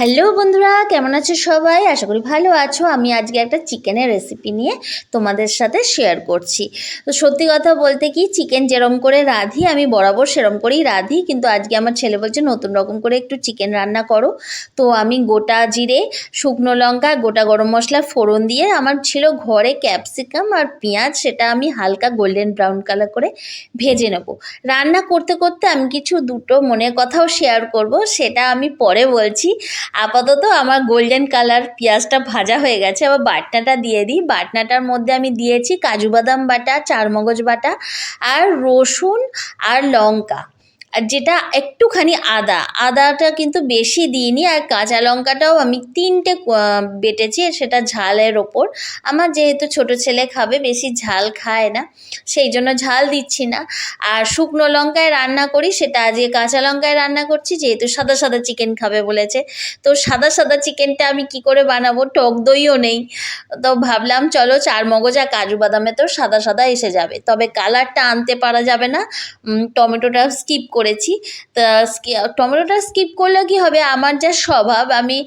Hello বন্ধুরা, কেমন আছো সবাই? আশা করি ভালো আছো। আমি আজকে একটা চিকেনের রেসিপি নিয়ে তোমাদের সাথে শেয়ার করছি। তো সত্যি কথা বলতে কি চিকেন যেরম করে রাঁধি, আমি বরাবর সেরম করেই রাঁধি। কিন্তু আজকে আমার ছেলে বলছে, নতুন রকম করে একটু চিকেন রান্না করো। তো আমি গোটা জিরে, শুকনো লঙ্কা, গোটা গরম মশলা, ফোড়ন দিয়ে আমার ছিল ঘরে ক্যাপসিকাম আর পেঁয়াজ, সেটা আমি হালকা গোল্ডেন ব্রাউন কালার করে ভেজে নেব। রান্না করতে করতে আমি কিছু দুটো মনের কথাও শেয়ার করব, সেটা আমি পরে বলছি। আপাতত আমার গোল্ডেন কালার পেঁয়াজটা ভাজা হয়ে গেছে আবার বাটনাটা দিয়ে দিই। বাটনাটার মধ্যে আমি দিয়েছি কাজু বাদাম বাটা, চারমগজ বাটা, আর রসুন আর লঙ্কা। আর যেটা একটুখানি আদা, আদাটা কিন্তু বেশি দিইনি আর কাঁচা লঙ্কাটাও আমি তিনটে বেটেছি সেটা ঝালের ওপর। আমার যেহেতু ছোট ছেলে খাবে, বেশি ঝাল খায় না, সেই জন্য ঝাল দিচ্ছি না। আর শুকনো লঙ্কায় রান্না করি, সেটা আজকে কাঁচা লঙ্কায় রান্না করছি, যেহেতু সাদা সাদা চিকেন খাবে বলেছে। তো সাদা সাদা চিকেনটা আমি কি করে বানাবো? টক দইও নেই। তো ভাবলাম, চলো চার মগজ আর কাজু বাদামে তো সাদা সাদা এসে যাবে। তবে কালারটা আনতে পারা যাবে না। টমেটোটা স্কিপ করেছি। তা টমেটোটা স্কিপ করলে কি হবে? আমার যা স্বভাব, আমি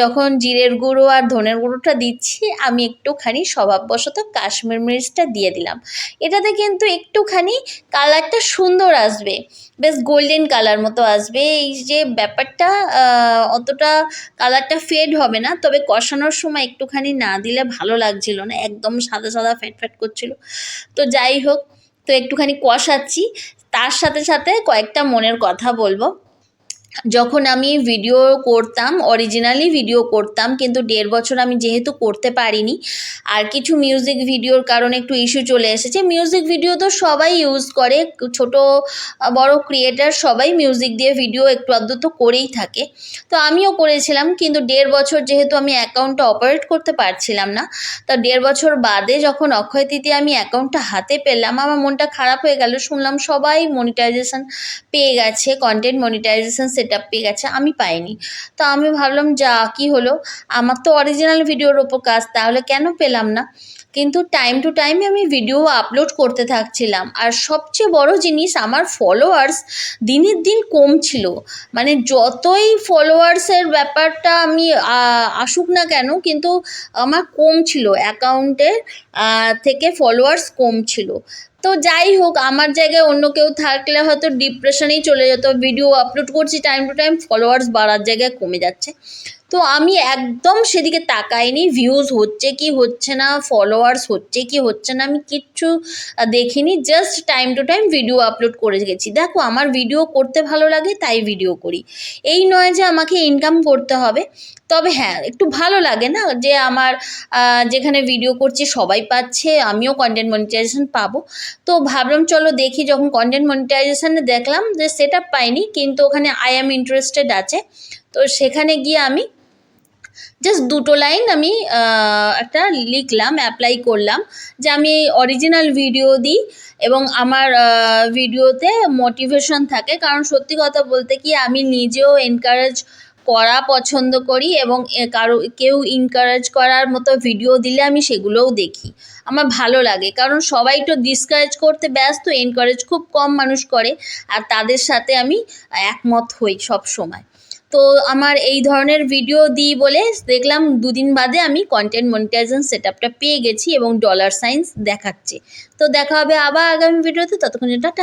যখন জিরের গুঁড়ো আর ধনের গুঁড়োটা দিচ্ছি, আমি একটুখানি স্বভাববশত কাশ্মীর মির্চটা দিয়ে দিলাম। এটাতে কিন্তু একটুখানি কালারটা সুন্দর আসবে। বেশ গোল্ডেন কালার মতো আসবে। এই যে ব্যাপারটা অতটা কালারটা ফেড হবে না, তবে কষানোর সময় একটুখানি না দিলে ভালো লাগছিল না। একদম সাদা সাদা ফ্যাট ফ্যাট করছিল। তো যাই হোক, তো একটুখানি কষাচ্ছি। তার সাথে সাথে কয়েকটা মনের কথা বলব। যখন আমি ভিডিও করতাম অরিজিনালি ভিডিও করতাম, কিন্তু দেড় বছর আমি যেহেতু করতে পারিনি, আর কিছু মিউজিক ভিডিওর কারণে একটু ইস্যু চলে এসেছে। মিউজিক ভিডিও তো সবাই ইউজ করে, ছোট, বড় ক্রিয়েটার সবাই মিউজিক দিয়ে ভিডিও একটু আধটু তো করেই থাকে। তো আমিও করেছিলাম, কিন্তু দেড় বছর যেহেতু আমি অ্যাকাউন্টটা অপারেট করতে পারছিলাম না, তা দেড় বছর বাদে যখন অক্ষয় তৃতীয় আমি অ্যাকাউন্টটা হাতে পেলাম, আমার মনটা খারাপ হয়ে গেল, শুনলাম সবাই মনিটাইজেশন পেয়ে গেছে কন্টেন্ট মনিটাইজেশন সেট পেয়ে গেছে, আমি পাইনি। তো আমি ভাবলাম, যা, কি হলো? আমার তো অরিজিনাল ভিডিওর ওপর কাজ, তাহলে কেন পেলাম না? কিন্তু টাইম টু টাইম আমি ভিডিও আপলোড করতে থাকছিলাম। আর সবচেয়ে বড় জিনিস, আমার ফলোয়ার্স দিনের দিন কমছিল মানে যতই ফলোয়ার্সের ব্যাপারটা আমি আসুক না কেন, কিন্তু আমার কম ছিল। অ্যাকাউন্টের থেকে ফলোয়ার্স কম ছিল। তো যাই হোক, আমার জায়গায় অন্য কেউ থাকলে হয়তো ডিপ্রেশনেই চলে যেত। ভিডিও আপলোড করছি টাইম টু টাইম ফলোয়ার্স বাড়ার জায়গায় কমে যাচ্ছে। তো আমি একদম সেদিকে তাকাইনি ভিউজ হচ্ছে কি হচ্ছে না ফলোয়ার্স হচ্ছে কি হচ্ছে না, আমি কিচ্ছু দেখিনি just time to time video upload করে গেছি। দেখো, আমার ভিডিও করতে ভালো লাগে, তাই ভিডিও করি। এই নয় যে আমাকে ইনকাম করতে হবে, তবে হ্যাঁ একটু ভালো লাগে না যে আমার যেখানে ভিডিও করছি সবাই পাচ্ছে, আমিও কন্টেন্ট মনিটাইজেশন পাবো। তো ভাবলাম চলো দেখি, যখন কন্টেন্ট মনিটাইজেশানে দেখলাম যে সেটা পাইনি, কিন্তু ওখানে আই অ্যাম ইন্টারেস্টেড আছে। তো সেখানে গিয়ে আমি জাস্ট দুটো লাইন আমি একটা লিখলাম অ্যাপ্লাই করলাম, যে আমি অরিজিনাল ভিডিও দিই এবং আমার ভিডিওতে মোটিভেশন থাকে। কারণ সত্যি কথা বলতে কি, আমি নিজেও এনকারেজ করা পছন্দ করি এবং কারও, কেউ এনকারেজ করার মতো ভিডিও দিলে আমি সেগুলোও দেখি। আমার ভালো লাগে। কারণ সবাই তো ডিসকারেজ করতে ব্যস্ত এনকারেজ খুব কম মানুষ করে, আর তাদের সাথে আমি একমত হই সব সময় তো আমার এই ধরনের ভিডিও দিই বলে দেখলাম দুদিন বাদে আমি কন্টেন্ট মনিটাইজেশন সেট আপটা পেয়ে গেছি এবং ডলার সাইন্স দেখাচ্ছে। তো দেখা হবে আবার আগামী ভিডিওতে ততক্ষণ টাটা।